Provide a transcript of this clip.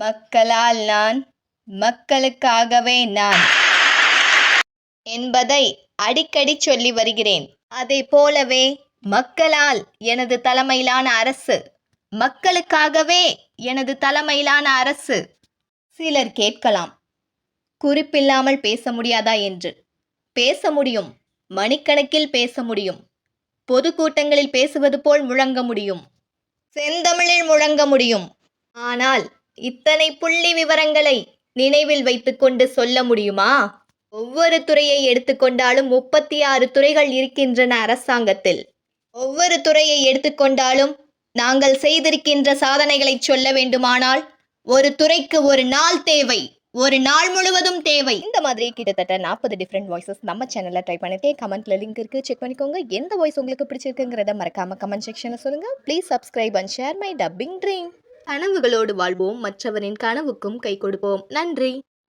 மக்களால் நான் மக்களுக்காகவே நான் என்பதை அடிக்கடி சொல்லி வருகிறேன். அதை போலவே மக்களால் எனது தலைமையிலான அரசு மக்களுக்காகவே எனது தலைமையிலான அரசு. சிலர் கேட்கலாம் குறிப்பில்லாமல் பேச முடியாதா என்று. பேச முடியும் மணிக்கணக்கில் பேச முடியும் பொதுக்கூட்டங்களில் பேசுவது போல் முழங்க முடியும் செந்தமிழில் முழங்க முடியும். ஆனால் இத்தனை புள்ளி விவரங்களை நினைவில் வைத்துக்கொண்டு சொல்ல முடியுமா? ஒவ்வொரு துறையை எடுத்துக்கொண்டாலும் முப்பத்தி ஆறு துறைகள் இருக்கின்றன அரசாங்கத்தில். ஒவ்வொரு துறையை எடுத்துக்கொண்டாலும் நாங்கள் செய்திருக்கின்ற சாதனைகளை சொல்ல வேண்டுமானால் ஒரு துறைக்கு ஒரு நாள் தேவை. ஒரு நாள் முழுவதும் தேவை. இந்த மாதிரி கிட்டத்தட்ட நாற்பது டிஃப்ரெண்ட் வாய்ஸஸ் நம்ம சேனலில் ட்ரை பண்ணிட்டே கமெண்ட்ல லிங்க் இருக்கு. செக் பண்ணிக்கோங்க. எந்த வாய்ஸ் உங்களுக்கு பிடிச்சிருக்குங்கிறத மறக்காம கமெண்ட் செக்ஷனில் சொல்லுங்க. Please subscribe and share my dubbing dream கனவுகளோடு வாழ்வோம். மற்றவரின் கனவுக்கும் கை கொடுப்போம். நன்றி.